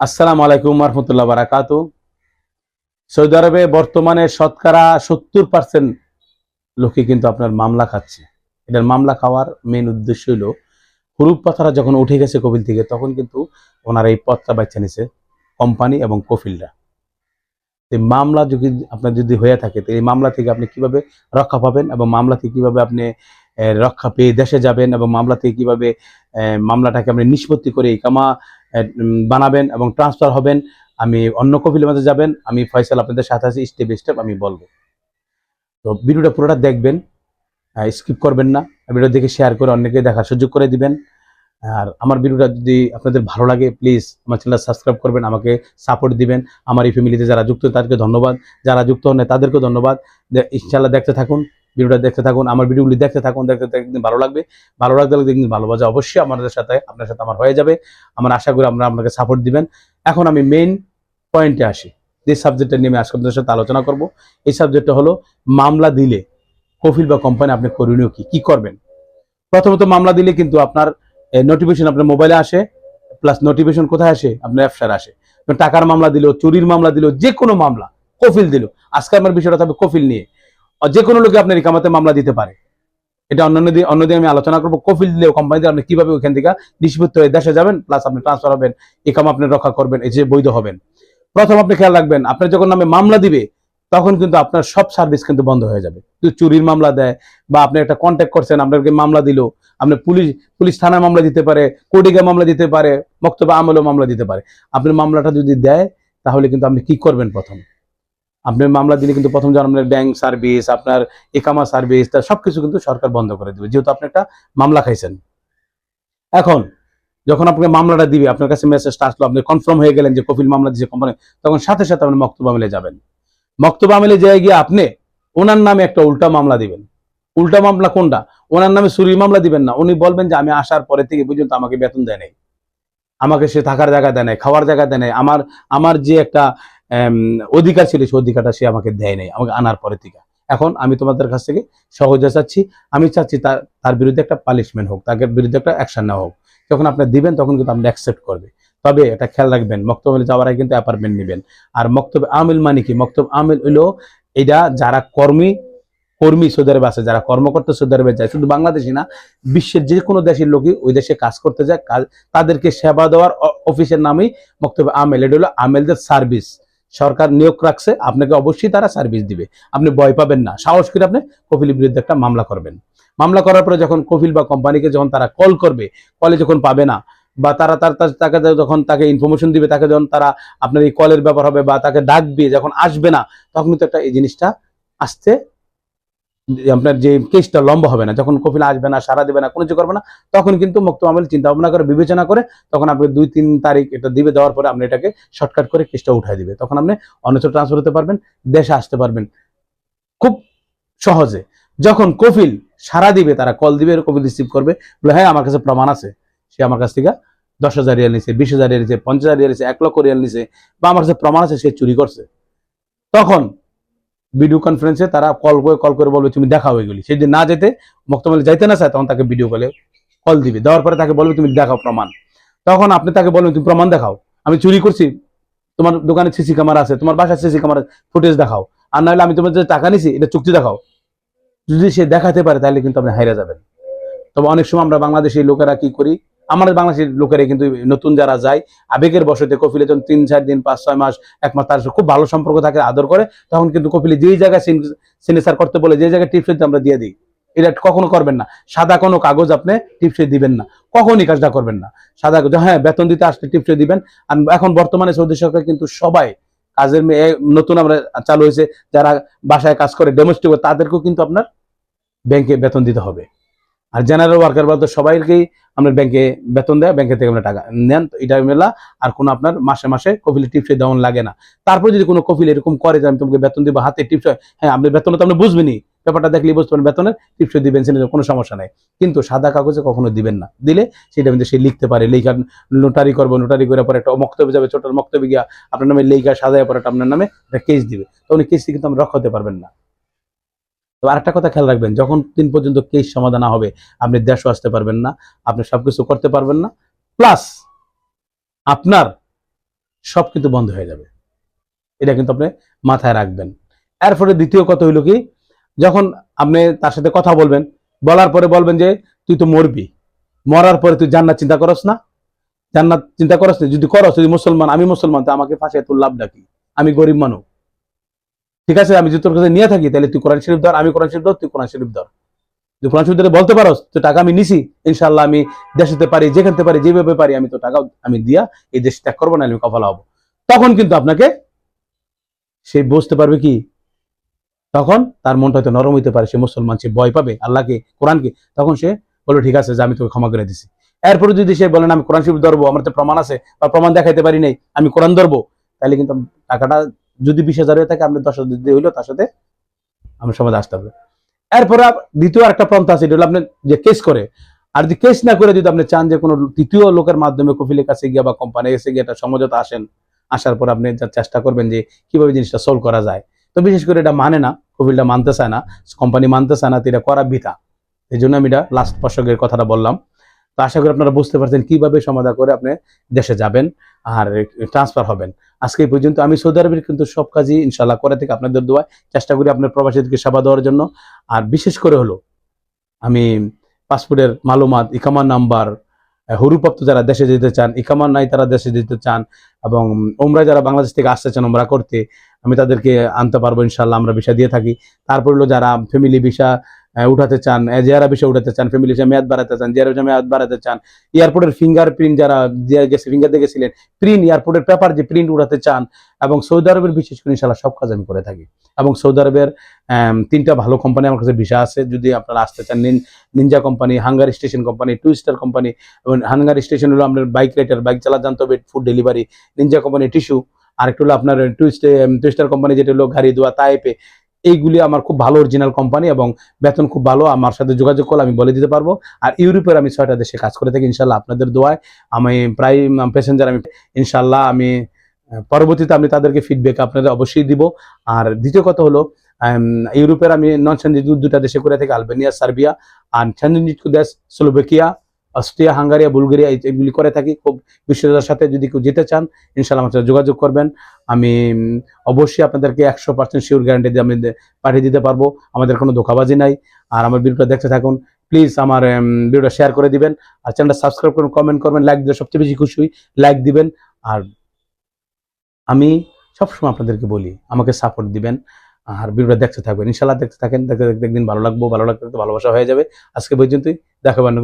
আসসালামু আলাইকুম রহমতুল্লাহ বারাকাতু। সৌদি আরবে বর্তমানে শতকরা সত্তর পার্সেন্ট লোকে কিন্তু আপনার মামলা খাচ্ছে। এটার মামলা খাওয়ার মেন উদ্দেশ্য হলো হুরুপ পাথারা যখন উঠে গেছে কপিল থেকে তখন কিন্তু ওনারা এই পথটা বাচ্চা নিছে কোম্পানি এবং কফিলরা এই মামলা যদি আপনার যদি হয়ে থাকে তো এই মামলা থেকে আপনি কীভাবে রক্ষা পাবেন এবং মামলা থেকে কীভাবে আপনি রক্ষা পেয়ে দেশে যাবেন এবং মামলা থেকে কীভাবে মামলাটাকে আপনি নিষ্পত্তি করে উম, বানাবেন এবং ট্রান্সফার হবেন। আমি অন্য কপিলের মাঝে যাবেন। আমি ফয়সাল আপনাদের সাথে আছি স্টেপ স্টেপ আমি বলব। তো ভিডিওটা পুরোটা দেখবেন স্কিপ করবেন না। ভিডিও দেখে শেয়ার করে অন্যকে দেখার সুযোগ করে দিবেন। আর আমার ভিডিওটা যদি আপনাদের ভালো লাগে প্লিজ আমার চ্যানেল সাবস্ক্রাইব করবেন, আমাকে সাপোর্ট দিবেন। আমার এই ফ্যামিলিতে যারা যুক্ত, তাদেরকে ধন্যবাদ। যারা যুক্ত হন, তাদেরকেও ধন্যবাদ। ইনশাল্লাহ দেখতে থাকুন। ভিডিওটা দেখতে থাকুন, আমার ভিডিওগুলি দেখতে থাকুন, দেখতে একদিন ভালো লাগবে। ভালো লাগতে লাগলে একদিন ভালোবাসা অবশ্যই আমাদের সাথে, আপনার সাথে আমার হয়ে যাবে। আমার আশা করি আমরা আপনাকে সাপোর্ট দিবেন। এখন আমি মেইন পয়েন্টে আসি। যে সাবজেক্টটা নিয়ে আমি আজকে সাথে আলোচনা করব, এই সাবজেক্টটা হলো মামলা দিলে কফিল বা কোম্পানি আপনি করণীয় কি? কি করবেন? প্রথমত মামলা দিলে কিন্তু আপনার নোটিফিকেশন আপনার মোবাইলে আসে প্লাস নোটিফিকেশন কোথায় আসে? আপনার অ্যাপসার আসে। টাকার মামলা দিল চুরির মামলা দিল যে কোনো মামলা, কফিল দিল আজকে আমার বিষয়টা থাকবে কফিল নিয়ে। যে কোনো লোকে আপনার ইকামাতে মামলা দিতে পারে। এটা অন্যান্য দিন অন্যদিন আমি আলোচনা করব। কফিল দিলেও কোম্পানিতে আপনি কীভাবে ওইখান থেকে নিষ্পত্তি হয়ে দেশে যাবেন প্লাস আপনি ট্রান্সফার হবেন, ইকাম আপনি রক্ষা করবেন, এই যে বৈধ হবেন। প্রথম আপনি খেয়াল রাখবেন আপনার যখন নামে মামলা দিবে, তখন কিন্তু আপনার সব সার্ভিস কিন্তু বন্ধ হয়ে যাবে। যদি চুরির মামলা দেয় বা আপনি একটা কন্ট্যাক্ট করছেন, আপনাকে মামলা দিল, আপনি পুলিশ পুলিশ থানায় মামলা দিতে পারে কোর্টিকে মামলা দিতে পারে বক্তব্য আমলেও মামলা দিতে পারে। আপনার মামলাটা যদি দেয়, তাহলে কিন্তু আপনি কি করবেন প্রথম? আপনার মামলা দিলে কিন্তু প্রথম আপনার ব্যাংক সার্ভিস আপনার একামা সার্ভিস তার সবকিছু কিন্তু সরকার বন্ধ করে দেবে। যেহেতু আপনি একটা মামলা খাইছেন। এখন, যখন আপনাকে মামলাটা দিবে, আপনার কাছে মেসেজটা আসলো, আপনি কনফার্ম হয়ে গেলেন যে কপিল মামলা দিয়েছে কোম্পানি তখন সাথে সাথে আপনি মক্তব আমেলে যাবেন। মক্তব আমেলে যেয়ে গিয়ে আপনি ওনার নামে একটা উল্টা মামলা দিবেন। উল্টা মামলা কোনটা? ওনার নামে চুরির মামলা দিবেন না। উনি বলবেন যে, আমি আসার পরে থেকে পর্যন্ত আমাকে বেতন দেয় নাই। আমাকে সে থাকার জায়গা দেয় নাই, খাওয়ার জায়গা দেয় নাই। আমার আমার যে একটা অধিকার ছিল সে অধিকারটা সে আমাকে দেয় নাই, আমাকে আনার পরে থেকে। এখন আমি তোমাদের কাছ থেকে সহজে চাচ্ছি। আমি চাচ্ছি তার তার বিরুদ্ধে একটা পানিশমেন্ট হোক তার বিরুদ্ধে একটা অ্যাকশন নেওয়া হোক। যখন আপনি দিবেন, তখন কিন্তু আপনি অ্যাকসেপ্ট করবে। তবে এটা খেয়াল রাখবেন, মক্তবে যাওয়ার আগে কিন্তু অ্যাপার্টমেন্ট নেবেন। আর মক্তবে আমিল মানে কি? মক্তব আমিল হইল এটা যারা কর্মী কর্মী সৌদি আরবে আছে যারা কর্মকর্তা করতে সৌদি আরবে যায়। শুধু বাংলাদেশি না, বিশ্বের যে কোনো দেশের লোকই ওই দেশে কাজ করতে যায়। কাজ, তাদেরকে সেবা দেওয়ার অফিসের নামই মক্তবে আমেল। এটা হলো আমেলদের সার্ভিস সরকার নিয়োগ রাখছে, আপনাকে অবশ্যই তারা সার্ভিস দিবে। আপনি ভয় পাবেন না। সাহস করে আপনি কফিলের বিরুদ্ধে একটা মামলা করবেন। মামলা করার পরে যখন কফিল বা কোম্পানিকে যখন তারা কল করবে কলে যখন পাবে না, বা তারা তার তাকে যখন তাকে ইনফরমেশন দিবে, তাকে যখন তারা আপনার এই কলের ব্যাপার হবে বা তাকে ডাকবে, যখন আসবে না, তখন তো একটা এই জিনিসটা আসতে আপনার যে কেসটা লম্বা হবে না, যখন কপিল আসবে না সারা দেবে না, কোনো কিছু করবে না, তখন কিন্তু মুক্ত আমল চিন্তা ভাবনা করে, বিবেচনা করে, তখন আপনি দুই, তিন তারিখ এটা দিবে, দেওয়ার পরে আপনি এটাকে শর্টকাট করে কেসটা উঠাই দিবে। তখন আপনি অন্যত্র ট্রান্সফার হতে পারবেন, দেশে আসতে পারবেন। খুব সহজে। যখন কপিল সারা দিবে, তারা কল দিবে, কপিল রিসিভ করবে, বলে হ্যাঁ আমার কাছে প্রমাণ আছে। সে আমার কাছ থেকে দশ হাজার রিয়াল নিছে, বিশ হাজার রিয়াল নিছে, পঞ্চাশ হাজার রিয়াল নিছে, এক লক্ষ রিয়াল নিছে, বা আমার কাছে প্রমাণ আছে, সে চুরি করছে। তখন ভিডিও কনফারেন্সে তারা কল করে কল করে বলবে, তুমি দেখাও এগুলি সে যদি না যেতে মক্তমলে যাইতে না চায়? তখন তাকে ভিডিও কলে কল দিবে। দেওয়ার পরে তাকে বলবে, তুমি দেখাও প্রমাণ। তখন আপনি তাকে বলবেন, তুমি প্রমাণ দেখাও। আমি চুরি করছি। তোমার দোকানে সিসি ক্যামেরা আছে, তোমার বাসায় সিসি ক্যামেরা ফুটেজ দেখাও। আর নাহলে আমি তোমার যে টাকা নিছি, এটা চুক্তি দেখাও। যদি সে দেখাতে পারে, তাহলে কিন্তু আপনি হাইরা যাবেন। তবে অনেক সময় আমরা বাংলাদেশি লোকেরা কি করি? আমাদের বাংলাদেশের লোকেরা কিন্তু নতুন যারা যায়, আবেগের বসতে কপিলে যখন তিন, চার দিন, পাঁচ, ছয় মাস এক মাস তার খুব ভালো সম্পর্ক থাকে, আদর করে, তখন কিন্তু কপিলে যেই জায়গায় সিগনেচার করতে বলে যে জায়গায় টিপস আমরা দিয়ে দিই। এটা কখনো করবেন না। সাদা কোনো কাগজ আপনি টিপসে দিবেন না। কখনই কাজটা করবেন না। সাদা হ্যাঁ বেতন দিতে আসলে টিপসে দিবেন। আর এখন বর্তমানে সৌদি সরকার কিন্তু সবাই কাজের মেয়ে নতুন আমরা চালু হয়েছে, যারা বাসায় কাজ করে ডোমেস্টিক তাদেরকেও কিন্তু আপনার ব্যাংকে বেতন দিতে হবে। আর জেনারেল ওয়ার্কার বলতে, সবাইকেই আপনার ব্যাংকে বেতন দেয় ব্যাংকে থেকে আপনার টাকা নেন। এটা মেলা, আর কোনো আপনার মাসে মাসে কফিলে টিপসে দেওয়ান লাগে না। তারপর যদি কোনো কফিল এরকম করে যে, আমি তোমাকে বেতন দিব, হাতে টিপস হ্যাঁ আপনি বেতন তো আপনি বুঝবেনই। ব্যাপারটা দেখলেই বুঝতে পারেন বেতনের টিপসে দিবেন, সেটা কোনো সমস্যা নাই। কিন্তু সাদা কাগজে কখনো দিবেন না। দিলে সেটা কিন্তু সে লিখতে পারে লেখা নোটারি করব নোটারি করে পরে একটা মক্তব্য যাবে ছোট মক্তব্য গিয়া আপনার নামে লেখা সাজায় পরে আপনার নামে একটা কেস দিবে। তখন কেস কিন্তু আপনি রক্ষা হতে পারবেন না। তো আরেকটা কথা খেয়াল রাখবেন, যখন দিন পর্যন্ত কেস সমাধান হবে, আপনি দেশও আসতে পারবেন না, আপনি সবকিছু করতে পারবেন না প্লাস আপনার সব কিন্তু বন্ধ হয়ে যাবে। এটা কিন্তু আপনি মাথায় রাখবেন। এরপরে দ্বিতীয় কথা হইল কি, যখন আপনি তার সাথে কথা বলবেন, বলার পরে বলবেন যে, তুই তো মরবি। মরার পরে তুই জান্নাত চিন্তা করস না। জান্নাত চিন্তা করস না। যদি করস, যদি মুসলমান, আমি মুসলমান, তো আমাকে ফাঁসে তোর লাভ ডাকি। আমি গরিব মানুষ। ঠিক আছে, আমি যদি তোর কাছে নিয়ে থাকি, তাহলে তুই কোরআন শরীফ ধর, আমি কোরআন শরীফ ধর, তুই কোরআন শরীফ ধর। তুই কোরআন শরীফ ধরে বলতে পারস, তো টাকা আমি নিছি ইনশাল্লাহ আমি দেশেতে পারি যেখানতে পারি, যেভাবে পারি, আমি তো টাকা আমি দিয়া এই দেশ ত্যাগ করব না আমি কফলা হব। তখন কিন্তু আপনাকে সে বুঝতে পারবে কি? তখন তার মনটা হয়তো নরম হইতে পারে, সে মুসলমান, সে ভয় পাবে, আল্লাহকে, কোরআনকে। তখন সে বলবে ঠিক আছে, যে, আমি তোকে ক্ষমা করে দিছি। এরপরে যদি সে বলেন আমি কোরআন শরীফ ধরবো, আমার তো প্রমাণ আছে, বা প্রমাণ দেখাইতে পারি নাই, আমি কোরআন ধরবো, তাহলে কিন্তু টাকাটা যদি বিশ হাজার হয়ে থাকে, আপনি দশ হাজার দিয়ে হইল, তার সাথে আমার সমাজে আসতে হবে। এরপরে দ্বিতীয় একটা পন্থা আছে, এটা হলো আপনি যে কেস করে। আর যদি কেস না করে, যদি আপনি চান যে কোনো তৃতীয় লোকের মাধ্যমে কফিলের কাছে গিয়ে বা কোম্পানি এসে গিয়ে একটা সমঝোতা আসেন, আসার পর আপনি চেষ্টা করবেন যে কীভাবে জিনিসটা সলভ করা যায়। তো বিশেষ করে এটা মানে না, কফিলটা মানতে চায় না কোম্পানি মানতে চায় না, তো এটা করা বৃথা। এই জন্য আমি এটা লাস্ট প্রসঙ্গের কথাটা বললাম। তো আশা করি আপনারা বুঝতে পারছেন কীভাবে সমাধা করে আপনি দেশে যাবেন আর ট্রান্সফার হবেন। আজকে এই পর্যন্ত আমি সৌদি আরবের কিন্তু সব কাজই ইনশাল্লাহ করে থেকে আপনাদের দোয়ায়। চেষ্টা করি আপনার প্রবাসীদেরকে সেবা দেওয়ার জন্য। আর বিশেষ করে হলো, আমি পাসপোর্টের মালুমাত, ইকামার নাম্বার হরুপ্রাপ্ত যারা দেশে যেতে চান, ইকামার নাই তারা দেশে যেতে চান, এবং ওমরা যারা বাংলাদেশ থেকে আসতে চান ওমরা করতে, আমি তাদেরকে আনতে পারব ইনশাল্লাহ আমরা ভিসা দিয়ে থাকি। তারপর হলো যারা ফ্যামিলি ভিসা উঠাতে চান জেয়ারা ভিসা উঠাতে চান ফ্যামিলি ভিসা মেয়াদ বাড়াতে চান, জেয়ারা ভিসা মেয়াদ বাড়াতে চান, এয়ারপোর্টের ফিঙ্গার প্রিন্ট যারা গেছে ফিঙ্গার দিয়ে গেছিলেন প্রিন্ট এয়ারপোর্টের পেপার যে প্রিন্ট উঠাতে চান, এবং সৌদি আরবের বিশেষ করে ইনশাল্লাহ সব কাজ আমি করে থাকি। এবং সৌদি আরবের তিনটা ভালো কোম্পানি আমার কাছে ভিসা আছে, যদি আপনারা আসতে চান নিন Ninja company Hunger Station company two star company এবং হাঙ্গার স্টেশন হলো আপনার বাইক রাইডার বাইক চালা জানতে হবে food delivery Ninja company tissue আরেকটা হলো আপনার টু স্টার কোম্পানি যেটা হলো গাড়ি দোয়া তাইপে এইগুলি আমার খুব ভালো অরিজিনাল কোম্পানি এবং বেতন খুব ভালো। আমার সাথে যোগাযোগ করলে আমি বলে দিতে পারব। আর ইউরোপের আমি ছয়টা দেশে কাজ করে থাকি, ইনশাল্লাহ আপনাদের দোয়ায়। আমি প্রায় প্যাসেঞ্জার আমি, ইনশাল্লাহ আমি পরবর্তীতে আমি তাদেরকে ফিডব্যাক আপনাদের অবশ্যই দিব। আর দ্বিতীয় কথা হলো ইউরোপের আমি নন স্যান্ডউইচ দুটা দেশে করে থাকি, আলবেনিয়া, সার্বিয়া, আর স্যান্ডউইচ দেশ, স্লোভেকিয়া। অস্ট্রিয়া, হাঙ্গারিয়া, বুলগেরিয়া এইগুলি করে থাকি। খুব বিশ্বতার সাথে যদি কেউ যেতে চান ইনশাল্লাহ আমার সাথে যোগাযোগ করবেন। আমি অবশ্যই আপনাদেরকে একশো পার্সেন্ট শিওর গ্যারান্টি দিয়ে আমি পাঠিয়ে দিতে পারব। আমাদের কোনো ধোকাবাজি নাই। আর আমার ভিডিওটা দেখতে থাকুন। প্লিজ আমার ভিডিওটা শেয়ার করে দিবেন। আর চ্যানেলটা সাবস্ক্রাইব করুন কমেন্ট করবেন লাইক দিলে সবচেয়ে বেশি খুশি হই। লাইক দিবেন। আর আমি সবসময় আপনাদেরকে বলি, আমাকে সাপোর্ট দিবেন। আর ভিডিওটা দেখতে থাকবেন। ইনশাল্লাহ দেখতে থাকেন। দেখতে দেখতে একদিন ভালো লাগবো। ভালো লাগতে ভালোবাসা হয়ে যাবে। আজকে পর্যন্তই। দেখাবেন